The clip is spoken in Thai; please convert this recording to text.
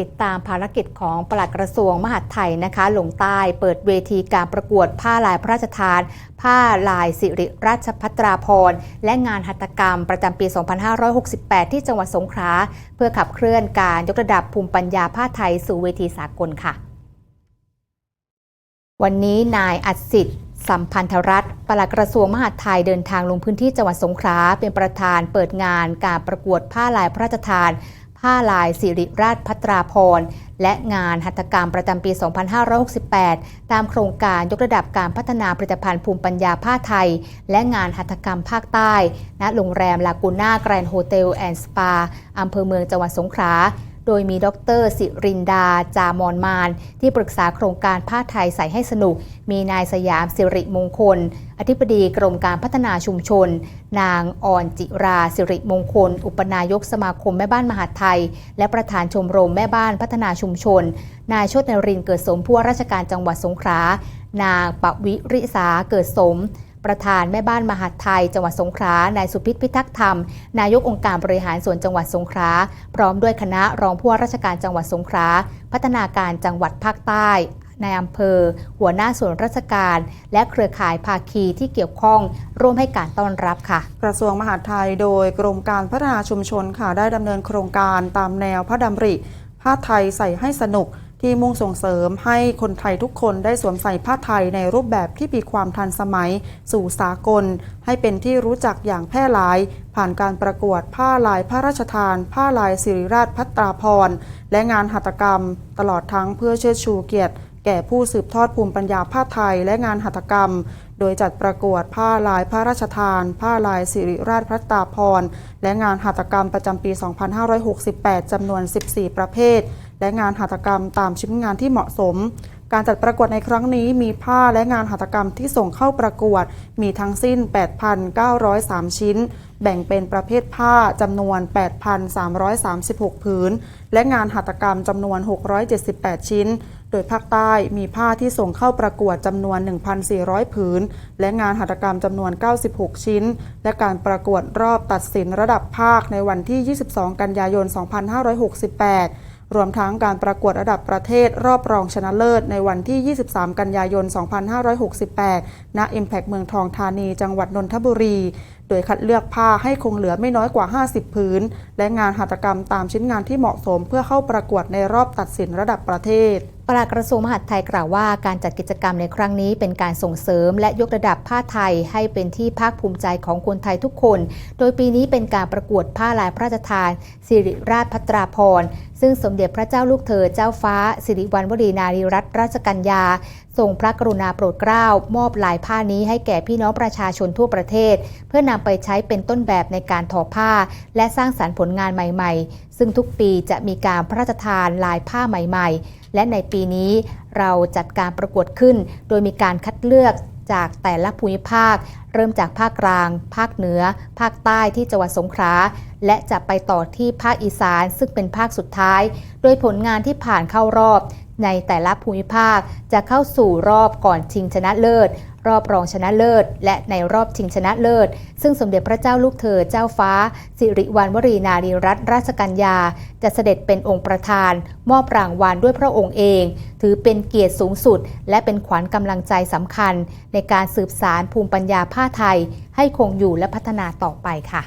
ติดตามภารกิจของปลัดกระทรวงมหาดไทยนะคะลงใต้เปิดเวทีการประกวดผ้าลายพระราชทาน ผ้าลายสิริราชพัตราพรณ์และงานหัตถกรรมประจำปี 2568 ที่จังหวัดสงขลาเพื่อขับเคลื่อนการยกระดับภูมิปัญญาผ้าไทยสู่เวทีสากลค่ะ วันนี้นายอัดสิทธิ์สัมพันธรัตน์ปลัดกระทรวงมหาดไทยเดินทางลงพื้นที่จังหวัดสงขลาเป็นประธานเปิดงานการประกวดผ้าลายพระราชทาน ผ้าลายสิริราชพัตราพร และงานหัตถกรรมประจำปี 2568 ตามโครงการยกระดับการพัฒนาผลิตภัณฑ์ภูมิปัญญาผ้าไทย และงานหัตถกรรมภาคใต้ณโรงแรมลากูน่าแกรนด์โฮเทลแอนด์สปาอำเภอเมืองจังหวัดสงขลา โดยมีดรสิรินดา จามอนมาน ที่ปรึกษาโครงการผ้าไทยใส่ให้สนุก มีนายสยามสิริมงคล อธิบดีกรมการพัฒนาชุมชน นางอ่อนจิราสิริมงคล อุปนายกสมาคมแม่บ้านมหาไทย และประธานชมรมแม่บ้านพัฒนาชุมชน นายชตนรินเกิดสมผู้ว่าราชการจังหวัดสงขลานางปวิริษาเกิดสม ประธานแม่บ้านมหาดไทย จังหวัดสงขลานายสุพิษพิทักษ์ธรรม นายกองค์การบริหารส่วนจังหวัดสงขลาพร้อมด้วยคณะรองผู้ว่าราชการจังหวัดสงขลาพัฒนาการจังหวัดภาคใต้ในอำเภอ หัวหน้าส่วนราชการ และเครือข่ายภาคีที่เกี่ยวข้อง ร่วมให้การต้อนรับค่ะ กระทรวงมหาดไทยโดยกรมการพัฒนาชุมชนค่ะได้ดำเนินโครงการตามแนวพระดำริ ผ้าไทยใส่ให้สนุก ที่มุ่งส่งเสริมให้คนไทยทุกคนได้สวมใส่ผ้าไทยในรูปแบบที่มีความทันสมัย สู่สากล ให้เป็นที่รู้จักอย่างแพร่หลาย ผ่านการประกวดผ้าลายพระราชทาน ผ้าลายสิริราชพัตราพร และงานหัตถกรรม ตลอดทั้งเพื่อเชิดชูเกียรติ แก่ผู้สืบทอดภูมิปัญญาผ้าไทยและงานหัตถกรรม โดยจัดประกวดผ้าลายพระราชทาน ผ้าลายสิริราชพระตราพร และงานหัตถกรรมประจำปี 2568จำนวน 14 ประเภท และงานหัตถกรรมตามชิ้นงานที่เหมาะสม การจัดประกวดในครั้งนี้มีผ้าและงานหัตถกรรมที่ส่งเข้าประกวด มีทั้งสิ้น 8,903 ชิ้น แบ่งเป็นประเภทผ้าจำนวน 8,336 ผืน และงานหัตถกรรมจำนวน 678 ชิ้นโดยภาคใต้มีผ้าที่ส่งเข้าประกวดจำนวน 1,400 ผืน และงานหัตถกรรมจำนวน 96 ชิ้น และการประกวดรอบตัดสินระดับภาคในวันที่ 22 กันยายน 2568 รวมทั้งการประกวดระดับประเทศรอบรองชนะเลิศ ในวันที่ 23 กันยายน 2568 ณ Impact เมืองทองธานี จังหวัดนนทบุรี โดยคัดเลือกผ้าให้คงเหลือไม่น้อยกว่า 50 ผืน และงานหัตถกรรมตามชิ้นงานที่เหมาะสมเพื่อเข้าประกวดในรอบตัดสินระดับประเทศปลัดกระทรวงมหาดไทยกล่าวว่าการจัดกิจกรรมในครั้งนี้เป็นการส่งเสริม และยกระดับผ้าไทยให้เป็นที่ภาคภูมิใจของคนไทยทุกคน โดยปีนี้เป็นการประกวดผ้าลายพระราชทานสิริราชพัตราพร ซึ่งสมเด็จพระเจ้าลูกเธอเจ้าฟ้า สิริวัณวรีนารีรัตนราชกัญญาทรงพระกรุณาโปรดเกล้ามอบลายผ้านี้ให้แก่พี่น้องประชาชนทั่วประเทศ เพื่อนำไปใช้เป็นต้นแบบในการทอผ้า และสร้างสารรค์ผลงานใหม่ๆ ซึ่งทุกปีจะมีการพระราชทานลายผ้าใหม่ ๆ และในปีนี้เราจัดการประกวดขึ้น โดยมีการคัดเลือก จากแต่ละภูมิภาค เริ่มจากภาคกลาง ภาคเหนือ ภาคใต้ที่จังหวัดสงขลาและจะไปต่อที่ภาคอีสานซึ่งเป็นภาคสุดท้าย โดยผลงานที่ผ่านเข้ารอบ ในแต่ละภูมิภาคจะเข้าสู่รอบก่อนชิงชนะเลิศ รอบรองชนะเลิศ และในรอบชิงชนะเลิศ ซึ่งสมเด็จพระเจ้าลูกเธอเจ้าฟ้า สิริวัณวรีนารีรัตนราชกัญญา จะเสด็จเป็นองค์ประธาน มอบรางวัลด้วยพระองค์เอง ถือเป็นเกียรติสูงสุด และเป็นขวัญกำลังใจสำคัญ ในการสืบสารภูมิปัญญาผ้าไทย ให้คงอยู่และพัฒนาต่อไปค่ะ